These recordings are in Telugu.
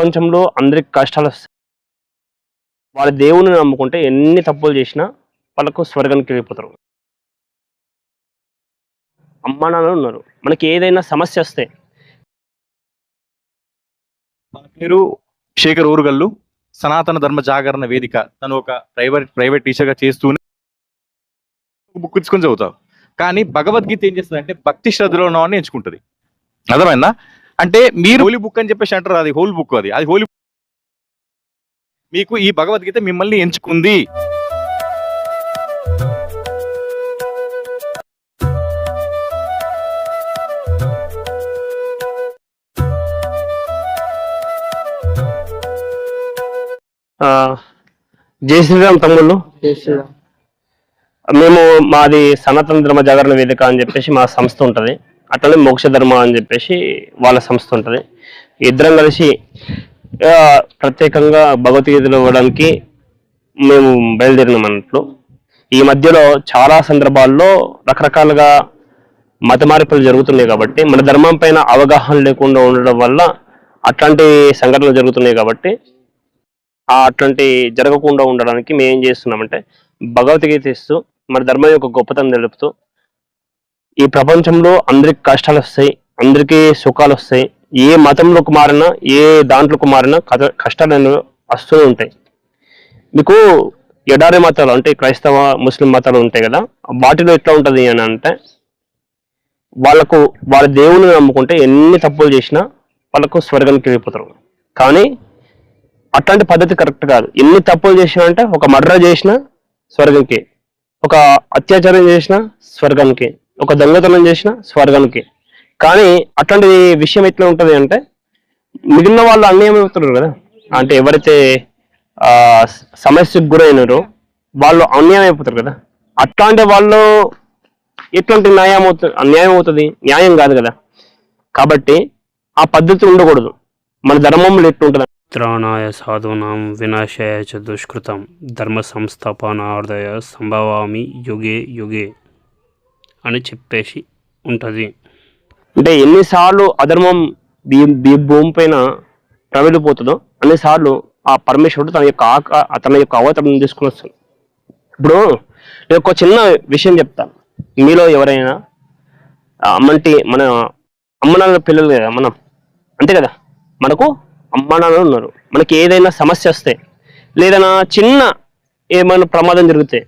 ప్రపంచంలో అందరికి కష్టాలు వస్తాయి వాళ్ళ దేవుని నమ్ముకుంటే ఎన్ని తప్పులు చేసినా వాళ్ళకు స్వర్గానికి వెళ్ళిపోతారు. అమ్మ నాన్న ఉన్నారు. మనకి ఏదైనా సమస్య వస్తే. పేరు శేఖర్ ఊరుగల్లు. సనాతన ధర్మ జాగరణ వేదిక. తను ఒక ప్రైవేట్ ప్రైవేట్ టీచర్గా చేస్తూనే బుక్ ఇచ్చుకొని చదువుతావు. కానీ భగవద్గీత ఏం చేస్తుంది అంటే భక్తి శ్రద్ధలో ఉన్నవాడిని ఎంచుకుంటుంది అర్థమైందా? అంటే మీరు హోలీ బుక్ అని చెప్పేసి అంటారు. అది హోల్ బుక్ అది. అది హోలీ మీకు ఈ భగవద్గీత మిమ్మల్ని ఎంచుకుంది. ఆ, జై శ్రీరామ్ తమ్ముళ్ళు. మేము మాది సనాతన ధర్మ జాగరణ వేదిక అని చెప్పేసి మా సంస్థ ఉంటుంది. అట్లనే మోక్ష ధర్మ అని చెప్పేసి వాళ్ళ సంస్థ ఉంటుంది. ఇద్దరం కలిసి ప్రత్యేకంగా భగవద్గీతలు ఇవ్వడానికి మేము బయలుదేరినాం అన్నట్లు. ఈ మధ్యలో చాలా సందర్భాల్లో రకరకాలుగా మత మార్పులు జరుగుతున్నాయి కాబట్టి మన ధర్మం పైన అవగాహన లేకుండా ఉండడం వల్ల అట్లాంటి సంఘటనలు జరుగుతున్నాయి కాబట్టి అట్లాంటి జరగకుండా ఉండడానికి మేము ఏం చేస్తున్నామంటే భగవద్గీత ఇస్తూ మన ధర్మం యొక్క గొప్పతనం తెలుపుతూ ఈ ప్రపంచంలో అందరికి కష్టాలు వస్తాయి అందరికీ సుఖాలు వస్తాయి. ఏ మతంలోకి మారినా ఏ దాంట్లోకి మారినా కథ- కష్టాలు వస్తూనే ఉంటాయి. మీకు ఎడారి మతాలు అంటే క్రైస్తవ ముస్లిం మతాలు ఉంటాయి కదా వాటిలో ఎట్లా ఉంటుంది అని అంటే వాళ్ళకు వాళ్ళ దేవుని నమ్ముకుంటే ఎన్ని తప్పులు చేసినా వాళ్ళకు స్వర్గానికి వెళ్ళిపోతారు. కానీ అట్లాంటి పద్ధతి కరెక్ట్ కాదు. ఎన్ని తప్పులు చేసినా అంటే ఒక మర్ర చేసినా స్వర్గంకి ఒక అత్యాచారం చేసినా స్వర్గానికి. ఒక దొంగతనం చేసిన స్వర్గానికి. కానీ అట్లాంటి విషయం ఎట్లా ఉంటుంది అంటే మిగిలిన వాళ్ళు అన్యాయం అవుతున్నారు కదా. అంటే ఎవరైతే ఆ సమస్యకు గురైనారో వాళ్ళు అన్యాయం అయిపోతారు కదా. అట్లాంటి వాళ్ళు ఎట్లాంటి న్యాయం అవుతుంది అన్యాయం అవుతుంది? న్యాయం కాదు కదా. కాబట్టి ఆ పద్ధతి ఉండకూడదు. మన ధర్మంలో ఎట్లుంటుంది? త్రాణాయ సాధూనాం వినాశాయ చ దుష్కృతం. ధర్మ సంస్థాపనార్థయ సంభవామి యుగే యుగే. అని చెప్పేసి ఉంటుంది. అంటే ఎన్నిసార్లు అధర్మం ఈ ఈ భూమి పైన ప్రవేలిపోతుందో అన్నిసార్లు ఆ పరమేశ్వరుడు తన యొక్క ఆక తన యొక్క అవతరం తీసుకుని వస్తాడు. ఇప్పుడు నేను ఒక చిన్న విషయం చెప్తాను. మీలో ఎవరైనా అమ్మంటి మన అమ్మ నాన్న పిల్లలు కదా మనం. అంతే కదా? మనకు అమ్మ నాన్న ఉన్నారు. మనకి ఏదైనా సమస్య వస్తే లేదన్నా చిన్న ఏమైనా ప్రమాదం జరిగితే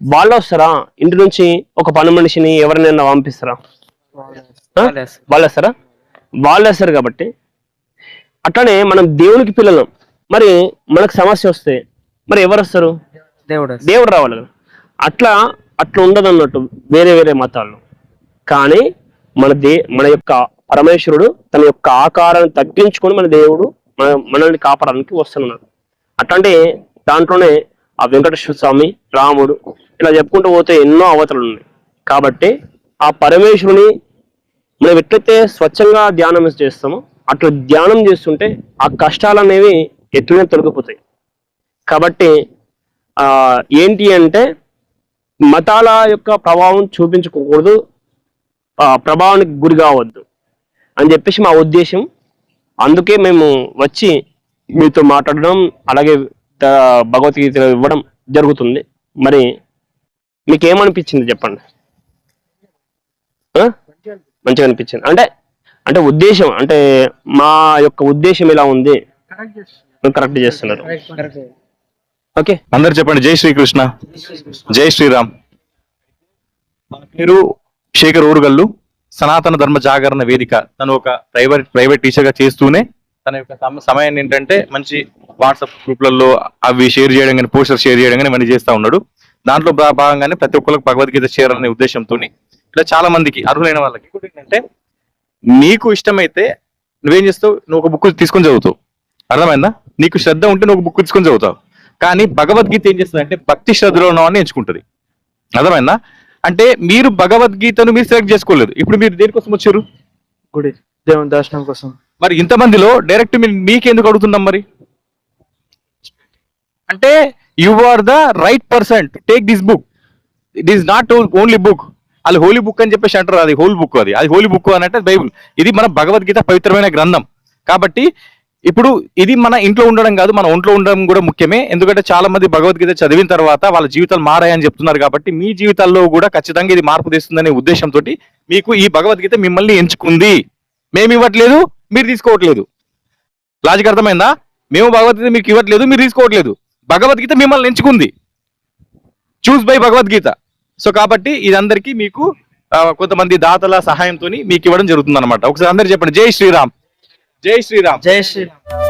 వాళ్ళు వస్తారా ఇంటి నుంచి ఒక పని మనిషిని ఎవరినైనా పంపిస్తారా? వాళ్ళు వస్తారా వాళ్ళు వస్తారు కాబట్టి. అట్లానే మనం దేవునికి పిల్లలం. మరి మనకు సమస్య వస్తే మరి ఎవరు వస్తారు దేవుడు దేవుడు రావాలి కదా. అట్లా అట్లా ఉండదు అన్నట్టు వేరే వేరే మతాల్లో కానీ మన దే మన యొక్క పరమేశ్వరుడు తన యొక్క ఆకారాన్ని తగ్గించుకొని మన దేవుడు మన మనల్ని కాపాడడానికి వస్తున్నాడు. అట్లాంటి దాంట్లోనే ఆ వెంకటేశ్వర స్వామి రాముడు ఇలా చెప్పుకుంటూ పోతే ఎన్నో అవతలు ఉన్నాయి. కాబట్టి ఆ పరమేశ్వరుని మనం ఎట్లయితే స్వచ్ఛంగా ధ్యానం చేస్తామో అట్లా ధ్యానం చేస్తుంటే ఆ కష్టాలు అనేవి ఎట్లనే తొలగిపోతాయి. కాబట్టి ఏంటి అంటే మతాల యొక్క ప్రభావం చూపించుకోకూడదు ప్రభావానికి గురి కావద్దు అని చెప్పేసి మా ఉద్దేశం. అందుకే మేము వచ్చి మీతో మాట్లాడడం అలాగే భగవద్గీత ఇవ్వడం జరుగుతుంది. మరి మీకు ఏమనిపించింది చెప్పండి మంచిగా అనిపించింది. అంటే అంటే ఉద్దేశం అంటే మా యొక్క ఉద్దేశం ఇలా ఉంది? కరెక్ట్ చేస్తున్నారు. ఓకే అందరు చెప్పండి జై శ్రీకృష్ణ. జై శ్రీరామ్. తన పేరు శేఖర్ ఊరుగల్లు. సనాతన ధర్మ జాగరణ వేదిక. తను ఒక ప్రైవేట్ ప్రైవేట్ టీచర్గా చేస్తూనే తన యొక్క సమయాన్ని ఏంటంటే మంచి వాట్సాప్ గ్రూప్లలో అవి షేర్ చేయడం కానీ పోస్టర్ షేర్ చేయడం కానీ మనీ చేస్తా ఉన్నాడు. దాంట్లో భాగంగానే ప్రతి ఒక్కరికి భగవద్గీత చేరాలనే ఉద్దేశంతో ఇట్లా చాలా మందికి అర్హులైన వాళ్ళకి. ఇంకోటి ఏంటంటే నీకు ఇష్టమైతే నువ్వేం చేస్తావు? నువ్వు ఒక బుక్ తీసుకొని చదువుతావు. అర్థమైందా? నీకు శ్రద్ధ ఉంటే నువ్వు ఒక బుక్ తీసుకొని చదువుతావు. కానీ భగవద్గీత ఏం చేస్తుంది అంటే భక్తి శ్రద్ధలో ఉన్నవాడిని ఎంచుకుంటుంది. అర్థమైందా? అంటే మీరు భగవద్గీతను మీరు సెలెక్ట్ చేసుకోలేదు. ఇప్పుడు మీరు దేనికోసం వచ్చారు? గుడి దేవుని దర్శనం కోసం. మరి ఇంతమందిలో డైరెక్ట్ మీరు మీకెందుకు అడుగుతున్నాం మరి? అంటే you are the right person take this book it is not only book అది హోలీ బుక్ అని చెప్పేసి అంటారు. అది హోల్ బుక్ అది. అది హోలీ బుక్ అని అంటే బైబుల్ ఇది మన భగవద్గీత పవిత్రమైన గ్రంథం. కాబట్టి ఇప్పుడు ఇది మన ఇంట్లో ఉండడం కాదు మన ఒంట్లో ఉండడం కూడా ముఖ్యమే. ఎందుకంటే చాలా మంది భగవద్గీత చదివిన తర్వాత వాళ్ళ జీవితాలు మారాయని చెప్తున్నారు కాబట్టి మీ జీవితాల్లో కూడా ఖచ్చితంగా ఇది మార్పు తెస్తుందనే ఉద్దేశంతో మీకు ఈ భగవద్గీత మిమ్మల్ని ఎంచుకుంది. మేము ఇవ్వట్లేదు మీరు తీసుకోవట్లేదు. లాజిక్ అర్థమైందా? మేము భగవద్గీత మీకు ఇవ్వట్లేదు మీరు తీసుకోవట్లేదు. భగవద్గీత మిమ్మల్ని ఎంచుకుంది. చూస్ బై భగవద్గీత. సో కాబట్టి ఇదందరికీ మీకు కొంతమంది దాతల సహాయంతో మీకు ఇవ్వడం జరుగుతుంది అనమాట ఒకసారి అందరు చెప్పండి. జై శ్రీరామ్. జై శ్రీరామ్. జై శ్రీరామ్.